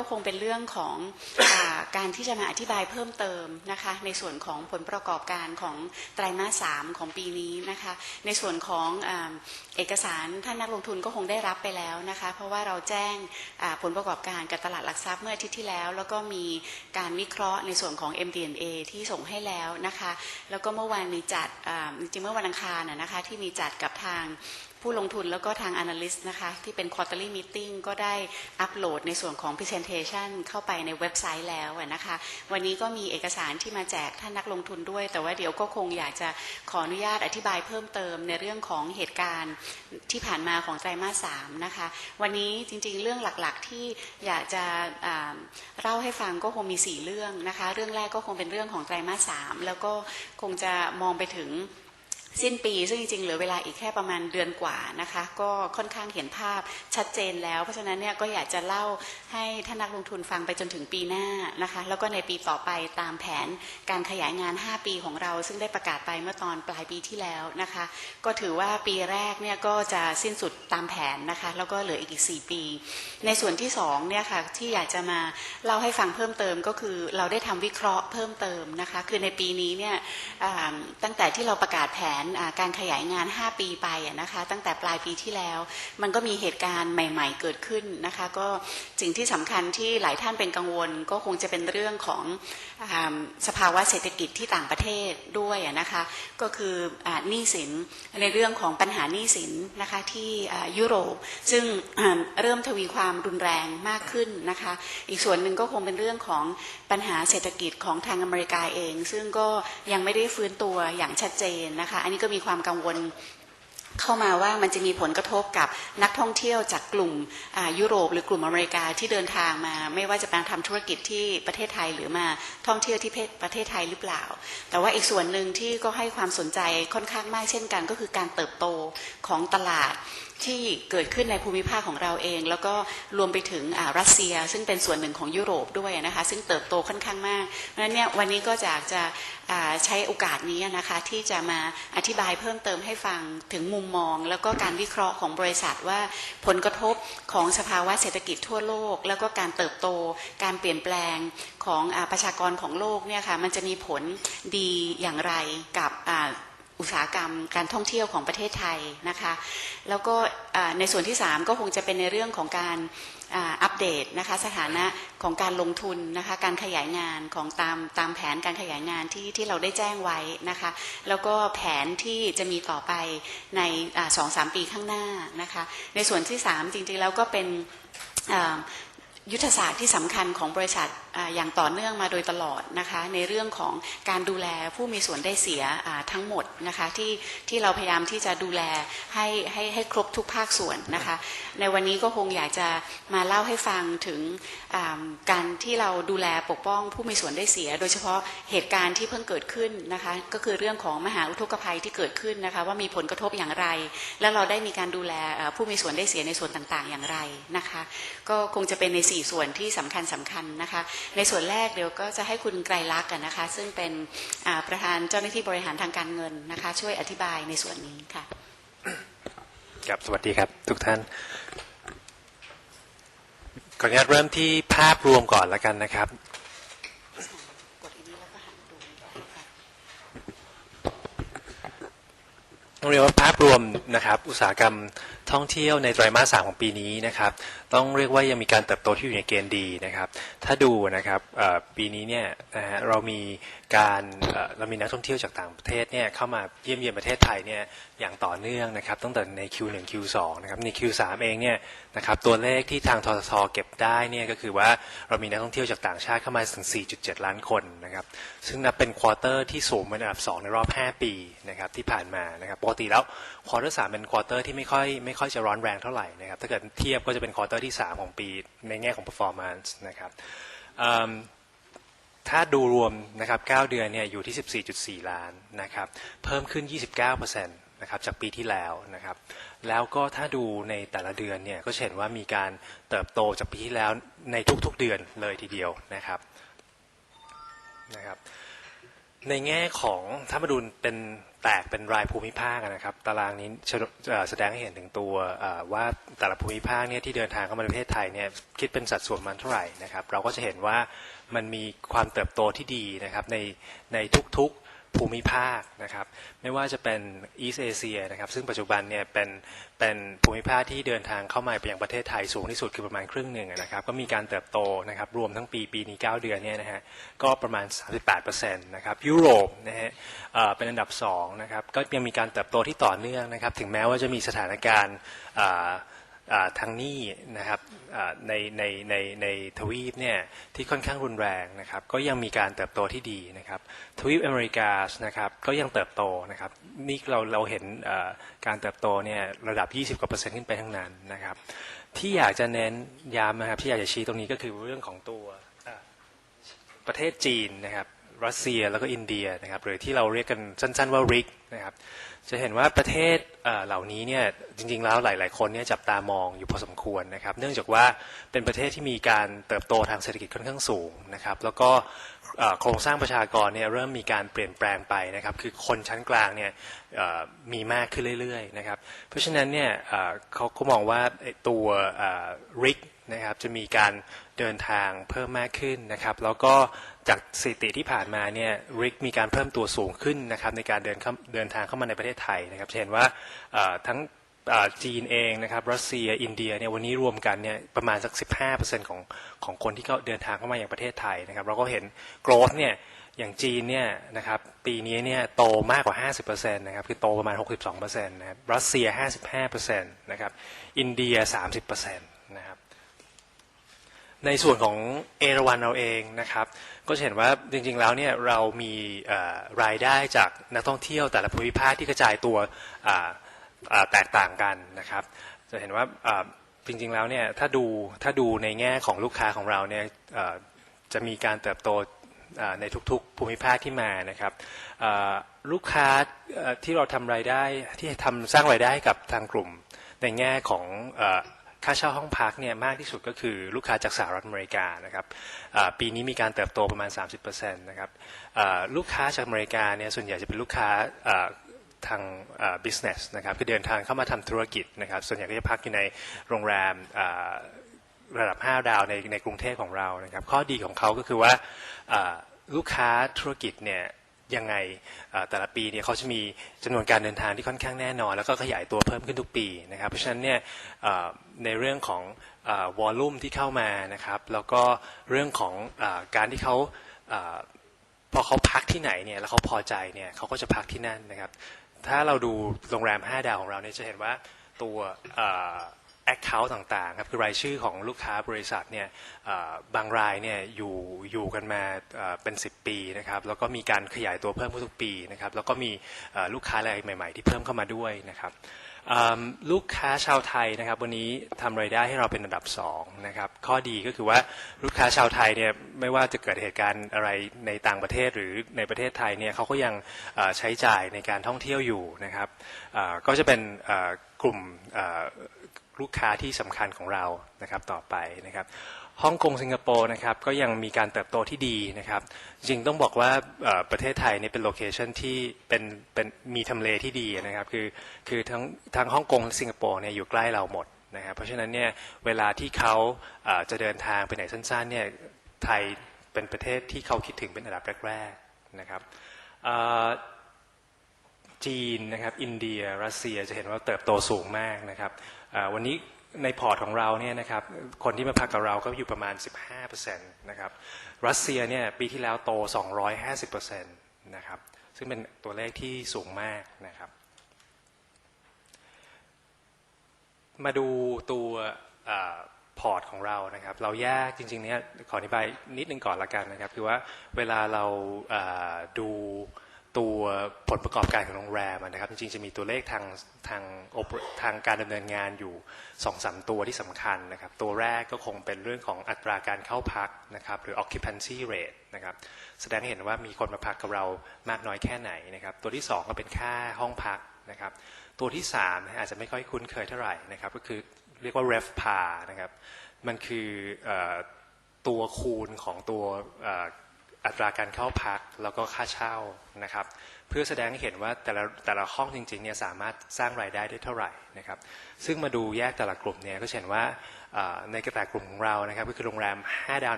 ก็คงเป็นเรื่องของอการที่จะมาอธิบายเพิ่มเติมนะคะในส่วนของผลประกอบการของไตรมาสสามของปีนี้นะคะในส่วนของอเอกสารท่านนักลงทุนก็คงได้รับไปแล้วนะคะเพราะว่าเราแจ้งผลประกอบการกับตลาดหลักทรัพย์เมื่ออาทิตย์ที่แล้ว แล้วก็มีการวิเคราะห์ในส่วนของ MD&A ที่ส่งให้แล้วนะคะแล้วก็เมื่อวานมีจัดจริงเมื่อวันอังคารนะคะที่มีจัดกับทาง ผู้ลงทุนแล้วก็ทาง Analyst นะคะ ที่เป็น Quarterly Meeting ก็ได้อัปโหลดในส่วนของ Presentation เข้าไปในเว็บไซต์แล้วนะคะ วันนี้ก็มีเอกสารที่มาแจกท่านนักลงทุนด้วย แต่ว่าเดี๋ยวก็คงอยากจะขออนุญาตอธิบายเพิ่มเติมในเรื่องของเหตุการณ์ที่ผ่านมาของไตรมาสสามนะคะ วันนี้จริงๆ เรื่องหลักๆที่อยากจะเล่าให้ฟังก็คงมี 4 เรื่องนะคะ เรื่องแรกก็คงเป็นเรื่องของไตรมาสสามแล้วก็คงจะมองไปถึง สิ้นปี ซึ่งจริงๆเหลือเวลาอีกแค่ประมาณเดือนกว่านะคะ ก็ค่อนข้างเห็นภาพชัดเจนแล้ว เพราะฉะนั้นเนี่ยก็อยากจะเล่าให้ท่านนักลงทุนฟังไปจนถึงปีหน้านะคะ แล้วก็ในปีต่อไปตามแผนการขยายงาน 5 ปีของเรา ซึ่งได้ประกาศไปเมื่อตอนปลายปีที่แล้วนะคะ ก็ถือว่าปีแรกเนี่ยก็จะสิ้นสุดตามแผนนะคะ แล้วก็เหลืออีก 4 ปี ในส่วนที่2เนี่ยค่ะที่อยากจะมาเล่าให้ฟังเพิ่มเติมก็คือเราได้ทำวิเคราะห์เพิ่มเติมนะคะ คือในปีนี้เนี่ยตั้งแต่ที่เราประกาศแผนการขยายงาน 5 ปีไปนะคะ ตั้งแต่ปลายปีที่แล้ว มันก็มีเหตุการณ์ใหม่ ๆ เกิดขึ้นนะคะ ก็สิ่งที่สำคัญที่หลายท่านเป็นกังวล ก็คงจะเป็นเรื่องของอสภาวะเศรษฐกิจที่ต่างประเทศด้วยนะคะ ก็คือหนี้สินในเรื่องของปัญหาหนี้สินนะคะที่ยุโรป ซึ่งเริ่มทวีความรุนแรงมากขึ้นนะคะ อีกส่วนหนึ่งก็คงเป็นเรื่องของปัญหาเศรษฐกิจของทางอเมริกาเอง ซึ่งก็ยังไม่ได้ฟื้นตัวอย่างชัดเจนนะคะอันนี้ก็มีความกังวลเข้ามาว่ามันจะมีผลกระทบกับนักท่องเที่ยวจากกลุ่มยุโรปหรือกลุ่มอเมริกาที่เดินทางมา ไม่ว่าจะมาทำธุรกิจที่ประเทศไทยหรือมาท่องเที่ยวที่ประเทศไทยหรือเปล่า แต่ว่าอีกส่วนหนึ่งที่ก็ให้ความสนใจค่อนข้างมากเช่นกัน ก็คือการเติบโตของตลาด ที่เกิดขึ้นในภูมิภาคของเราเอง แล้วก็รวมไปถึงรัสเซีย ซึ่งเป็นส่วนหนึ่งของยุโรปด้วยนะคะ ซึ่งเติบโตค่อนข้างมากเพราะฉะนั้นเนี่ยวันนี้ก็อยากจะใช้โอกาสนี้นะคะ ที่จะมาอธิบายเพิ่มเติมให้ฟังถึงมุมมอง แล้วก็การวิเคราะห์ของบริษัทว่าผลกระทบของสภาวะเศรษฐกิจทั่วโลก แล้วก็การเติบโต การเปลี่ยนแปลงของอประชากรของโลกเนี่ยค่ะมันจะมีผลดีอย่างไรกับ อุตสาหกรรมการท่องเที่ยวของประเทศไทยนะคะ แล้วก็ในส่วนที่ 3 ก็คงจะเป็นในเรื่องของการอัปเดตนะคะสถานะของการลงทุนนะคะการขยายงานของตามตามแผนการขยายงานที่ที่เราได้แจ้งไว้นะคะแล้วก็แผนที่จะมีต่อไปในสองสามปีข้างหน้านะคะในส่วนที่ 3 จริงๆแล้วก็เป็น ยุทธศาสตร์ที่สำคัญของบริษัทออย่างต่อเนื่องมาโดยตลอดนะคะในเรื่องของการดูแลผู้มีส่วนได้เสียทั้งหมดนะคะที่ที่เราพยายามที่จะดูแลให้ให้ให้ครบทุกภาคส่วนนะคะในวันนี้ก็คงอยากจะมาเล่าให้ฟังถึงการที่เราดูแลปกป้องผู้มีส่วนได้เสีย โดยเฉพาะเหตุการณ์ที่เพิ่งเกิดขึ้นนะคะก็คือเรื่องของมหาอุทกภัยที่เกิดขึ้นนะคะว่ามีผลกระทบอย่างไร แล้วเราได้มีการดูแลผู้มีส่วนได้เสียในส่วนต่างๆ อย่างไรนะคะก็คงจะเป็นใน4ส่วนที่สำคัญสำคัญนะคะ ในส่วนแรกเดี๋ยวก็จะให้คุณไกรลักษณ์กันนะคะ ซึ่งเป็นอ่าประธานเจ้าหน้าที่บริหารทางการเงินนะคะ ช่วยอธิบายในส่วนนี้ค่ะครับสวัสดีครับทุกท่านก่อนจะเริ่มที่ภาพรวมก่อนแล้วกันนะครับกดอันนี้แล้วก็หันดูค่ะต้องเรียกว่าภาพรวมนะครับ อุตสาหกรรม ท่องเที่ยวในไตรมาสสามของปีนี้นะครับ ต้องเรียกว่ายังมีการเติบโตที่อยู่ในเกณฑ์ดีนะครับ ถ้าดูนะครับปีนี้เนี่ยนะฮะเรามีการเรามีนักท่องเที่ยวจากต่างประเทศเนี่ยเข้ามาเยี่ยมเยียนประเทศไทยเนี่ยอย่างต่อเนื่องนะครับตั้งแต่ใน Q1 Q2 นะครับใน Q3 เองเนี่ยนะครับตัวเลขที่ทางททเก็บได้เนี่ยก็คือว่าเรามีนักท่องเที่ยวจากต่างชาติเข้ามาถึง 4.7 ล้านคนนะครับซึ่งนับเป็นควอเตอร์ที่สูงเป็นอันดับ 2 ในรอบ 5 ปีนะครับที่ผ่านมานะครับปกติแล้วควอเตอร์สามเป็นควอเตอร์ที่ไม่ค่อยไม่ค่อยจะร้อนแรงเท่าไหร่นะครับถ้าเกิดเทียบก็จะเป็นควอเตอร์ที่ 3 ของปีในแง่ของ performance นะครับถ้าดูรวมนะครับ9เดือนเนี่ยอยู่ที่ 14.4 ล้านนะครับเพิ่มขึ้น 29%นะครับจากปีที่แล้วนะครับแล้วก็ถ้าดูในแต่ละเดือนเนี่ยก็เห็นว่ามีการเติบโตจากปีที่แล้วในทุกๆเดือนเลยทีเดียวนะครับนะครับ ในแง่ของถ้ามาดูเป็นแตกเป็นรายภูมิภาคนะครับ ตารางนี้แสดงให้เห็นถึงตัวว่าแต่ละภูมิภาคเนี่ยที่เดินทางเข้ามาในประเทศไทยเนี่ยคิดเป็นสัดส่วนมันเท่าไหร่นะครับ เราก็จะเห็นว่ามันมีความเติบโตที่ดีนะครับในในทุกๆ ภูมิภาคนะครับ ไม่ว่าจะเป็น East Asia นะครับ ซึ่งปัจจุบันเนี่ยเป็นเป็นภูมิภาคที่เดินทางเข้ามาไปยังประเทศไทยสูงที่สุดคือประมาณครึ่งหนึ่งนะครับ ก็มีการเติบโตนะครับรวมทั้งปีปีนี้ 9 เดือนเนี่ยนะฮะก็ประมาณ 38%นะครับยุโรปนะฮะเป็นอันดับ2นะครับก็ยังมีการเติบโตที่ต่อเนื่องนะครับ ถึงแม้ว่าจะมีสถานการณ์ ทางนี้นะครับในในในในทวีปเนี่ยที่ค่อนข้างรุนแรงนะครับ ก็ยังมีการเติบโตที่ดีนะครับทวีปอเมริกานะครับก็ยังเติบโตนะครับนี่เราเราเห็นการเติบโตเนี่ยระดับ 20กว่าเปอร์เซ็นต์ขึ้นไปทั้งนั้นนะครับ ที่อยากจะเน้นย้ำนะครับที่อยากจะชี้ตรงนี้ก็คือเรื่องของตัวประเทศจีนนะครับ รัสเซียแล้วก็อินเดียนะครับหรือที่เราเรียกกันสั้น ๆว่าริกนะครับจะเห็นว่าประเทศเหล่านี้เนี่ยจริงๆแล้วหลาย ๆ คนเนี่ยจับตามองอยู่พอสมควรนะครับ เนื่องจากว่าเป็นประเทศที่มีการเติบโตทางเศรษฐกิจค่อนข้างสูงนะครับ แล้วก็โครงสร้างประชากรเนี่ยเริ่มมีการเปลี่ยนแปลงไปนะครับ คือคนชั้นกลางเนี่ยมีมากขึ้นเรื่อยๆนะครับ เพราะฉะนั้นเนี่ยเขาก็มองว่าตัวริก นะครับจะมีการเดินทางเพิ่มมากขึ้นนะครับ แล้วก็จากสถิติที่ผ่านมาเนี่ยริกมีการเพิ่มตัวสูงขึ้นนะครับในการเดินเข้าเดินทางเข้ามาในประเทศไทยนะครับเห็นว่าทั้งจีนเองนะครับรัสเซียอินเดียเนี่ยวันนี้รวมกันเนี่ยประมาณสัก 15%ของของคนที่เขาเดินทางเข้ามาอย่างประเทศไทยนะครับเราก็เห็นโกรธเนี่ยอย่างจีนเนี่ยนะครับปีนี้เนี่ยโตมากกว่า 50%นะครับคือโตประมาณ 62%นะครับรัสเซีย 55%นะครับอินเดีย 30%นะครับ ในส่วนของเอราวันเราเองนะครับ ก็จะเห็นว่าจริงๆแล้วเนี่ยเรามีรายได้จากนักท่องเที่ยวแต่ละภูมิภาคที่กระจายตัวแตกต่างกันนะครับ จะเห็นว่าจริงๆแล้วเนี่ยถ้าดูถ้าดูในแง่ของลูกค้าของเราเนี่ยจะมีการเติบโตในทุกๆภูมิภาคที่มานะครับลูกค้าที่เราทำรายได้ที่ทำสร้างรายได้กับทางกลุ่มในแง่ของ ค่าเช่าห้องพักเนี่ยมากที่สุดก็คือลูกค้าจากสหรัฐอเมริกานะครับปีนี้มีการเติบโตประมาณ 30%นะครับลูกค้าจากอเมริกาเนี่ยส่วนใหญ่จะเป็นลูกค้าทาง business นะครับคือเดินทางเข้ามาทำธุรกิจนะครับส่วนใหญ่ก็จะพักอยู่ในโรงแรมระดับ 5 ดาวในในกรุงเทพของเรานะครับข้อดีของเขาก็คือว่าลูกค้าธุรกิจเนี่ย ยังไงแต่ละปีเนี่ยเขาจะมีจำนวนการเดินทางที่ค่อนข้างแน่นอน แล้วก็ขยายตัวเพิ่มขึ้นทุกปีนะครับเพราะฉะนั้นเนี่ยในเรื่องของวอลลุ่มที่เข้ามานะครับแล้วก็เรื่องของอการที่เขาอ่าพอเขาพักที่ไหนเนี่ยแล้วเขาพอใจเนี่ยเขาก็จะพักที่นั่นนะครับ ถ้าเราดูโรงแรม 5 ดาวของเราเนี่ยจะเห็นว่าตัว แอคเคาท์ต่างๆครับคือรายชื่อของลูกค้าบริษัทเนี่ยบางรายเนี่ยอยู่อยู่กันมาเป็น 10 ปีนะครับแล้วก็มีการขยายตัวเพิ่มขึ้นทุกปีนะครับแล้วก็มีลูกค้ารายใหม่ๆ ที่เพิ่มเข้ามาด้วยนะครับลูกค้าชาวไทยนะครับวันนี้ทำรายได้ให้เราเป็นอันดับสองนะครับข้อดีก็คือว่าลูกค้าชาวไทยเนี่ยไม่ว่าจะเกิดเหตุการณ์อะไรในต่างประเทศหรือในประเทศไทยเนี่ยเขาก็ยังใช้จ่ายในการท่องเที่ยวอยู่นะครับก็จะเป็นกลุ่ม ลูกค้าที่สำคัญของเรานะครับต่อไปนะครับฮ่องกงสิงคโปร์นะครับก็ยังมีการเติบโตที่ดีนะครับ จริงต้องบอกว่าประเทศไทยเนี่ยเป็นโลเคชันที่เป็นเป็นมีทำเลที่ดีนะครับคือคือทั้งทั้งฮ่องกงและสิงคโปร์เนี่ยอยู่ใกล้เราหมดนะครับเพราะฉะนั้นเนี่ยเวลาที่เขาจะเดินทางไปไหนสั้นๆเนี่ยไทยเป็นประเทศที่เขาคิดถึงเป็นอันดับแรกๆนะครับจีนนะครับอินเดียรัสเซียจะเห็นว่าเติบโตสูงมากนะครับ วันนี้ในพอร์ตของเราเนี่ยนะครับคนที่มาพักกับเราก็อยู่ประมาณ 15%นะครับรัสเซียเนี่ยปีที่แล้วโต 250%นะครับซึ่งเป็นตัวเลขที่สูงมากนะครับมาดูตัวอพอร์ตของเรานะครับ เราแยกจริงๆเนี่ยขออธิบายนิดนึงก่อนละกันนะครับ คือว่าเวลาเราอ่าดู ตัวผลประกอบการของโรงแรมนะครับ จริงๆจะมีตัวเลขทางทางทางการดำเนินงานอยู่สองสามตัวที่สำคัญนะครับ ตัวแรกก็คงเป็นเรื่องของอัตราการเข้าพักนะครับ หรือ occupancy rate นะครับ แสดงให้เห็นว่ามีคนมาพักกับเรามากน้อยแค่ไหนนะครับ ตัวที่สองก็เป็นค่าห้องพักนะครับ ตัวที่สามอาจจะไม่ค่อยคุ้นเคยเท่าไหร่นะครับ ก็คือเรียกว่า RevPAR นะครับ มันคืออตัวคูณของตัวอัตราการเข้าพัก แล้วก็ค่าเช่านะครับ เพื่อแสดงให้เห็นว่าแต่ละแต่ละห้องจริงๆเนี่ยสามารถสร้างรายได้ได้เท่าไหร่นะครับ ซึ่งมาดูแยกแต่ละกลุ่มเนี่ยก็เห็นว่าในกระแตกลุ่มของเรานะครับ ก็คือโรงแรม 5 ดาว